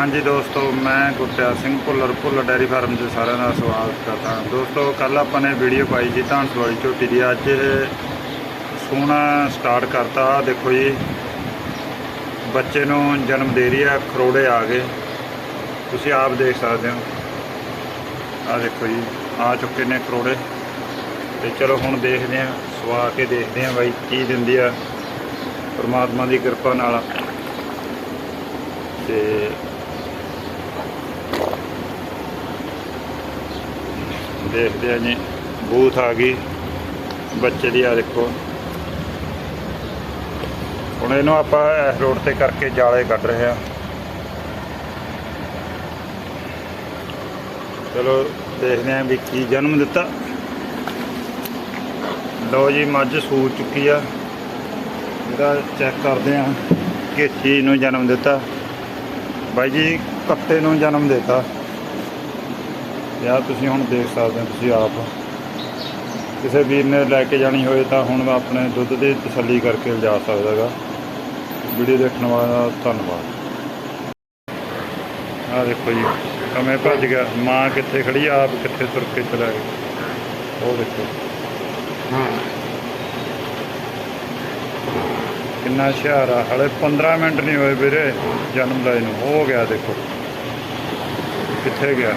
ਹਾਂਜੀ ਦੋਸਤੋ, ਮੈਂ ਗੁਰਪਿਆਰ ਸਿੰਘ ਭੁੱਲਰ ਭੁੱਲਰ ਡੈਰੀ ਫਾਰਮ 'ਚ ਸਾਰਿਆਂ ਦਾ ਸਵਾਗਤ ਕਰਦਾ ਹਾਂ। ਦੋਸਤੋ ਕੱਲ ਆਪਾਂ ਨੇ ਵੀਡੀਓ ਪਾਈ ਸੀ ਧਾਨਸ ਵਾਲੀ ਝੋਟੀ ਦੀ। ਅੱਜ ਇਹ ਸੋਹਣਾ ਸਟਾਰਟ ਕਰਤਾ। ਦੇਖੋ ਜੀ, ਬੱਚੇ ਨੂੰ ਜਨਮ ਦੇ ਰਹੀ ਆ ਖਰੋੜੇ ਆ ਗਏ। ਤੁਸੀਂ ਆਪ ਦੇਖ ਸਕਦੇ ਹੋ। ਆਹ ਦੇਖੋ ਜੀ, ਆ ਚੁੱਕੇ ਨੇ ਖਰੋੜੇ। ਤੇ ਚਲੋ ਹੁਣ ਦੇਖਦੇ ਹਾਂ, ਸਵਾ ਕੇ ਦੇਖਦੇ ਹਾਂ ਬਾਈ ਕੀ ਦਿੰਦੀ ਆ। ਪਰਮਾਤਮਾ ਦੀ ਕਿਰਪਾ ਨਾਲ। ਤੇ ਦੇਖਦੇ ਆ ਜੀ, ਬੂਥ ਆ ਗਈ। ਬੱਚੇ ਦੀ ਆ ਦੇਖੋ। ਹੁਣ ਇਹਨੂੰ ਆਪਾਂ ਇਸ ਰੋਡ ਤੇ ਕਰਕੇ ਜਾਲੇ ਕੱਢ ਰਹੇ ਆ ਚਲੋ, ਦੇਖਦੇ ਆ ਵੀ ਕੀ ਜਨਮ ਦਿੱਤਾ। ਲਓ ਜੀ, ਮੱਝ ਸੂ ਚੁੱਕੀ ਆ। ਇਹਦਾ ਚੈੱਕ ਕਰਦੇ ਆ ਕਿ ਚੀਜ਼ ਨੂੰ ਜਨਮ ਦਿੱਤਾ। ਬਾਈ ਜੀ, ਕੱਤੇ ਨੂੰ ਜਨਮ ਦਿੱਤਾ। ਯਾਰ ਤੁਸੀਂ ਹੁਣ ਦੇਖ ਸਕਦੇ ਹੋ ਤੁਸੀਂ ਆਪ। ਕਿਸੇ ਵੀਰ ਨੇ ਲੈ ਕੇ ਜਾਣੀ ਹੋਏ ਤਾਂ ਹੁਣ ਆਪਣੇ ਦੁੱਧ ਦੀ ਤਸੱਲੀ ਕਰਕੇ ਲਿਜਾ ਸਕਦਾ ਹੈਗਾ। ਵੀਡੀਓ ਦੇਖਣ ਵਾਲਾ ਦਾ ਧੰਨਵਾਦ। ਆਹ ਦੇਖੋ ਜੀ ਕਮੇ ਭੱਜ ਗਿਆ। ਮਾਂ ਕਿੱਥੇ ਖੜੀ ਆ, ਆਪ ਕਿੱਥੇ ਤੁਰ ਕੇ ਚਲਾ ਗਿਆ ਉਹ ਦੇਖੋ। ਕਿੰਨਾ ਹੁਸ਼ਿਆਰ ਆ। ਹਲੇ 15 ਮਿੰਟ ਨਹੀਂ ਹੋਏ ਵੀਰੇ ਜਨਮ ਲਏ ਨੂੰ। ਹੋ ਗਿਆ ਦੇਖੋ। ਕਿੱਥੇ ਗਿਆ?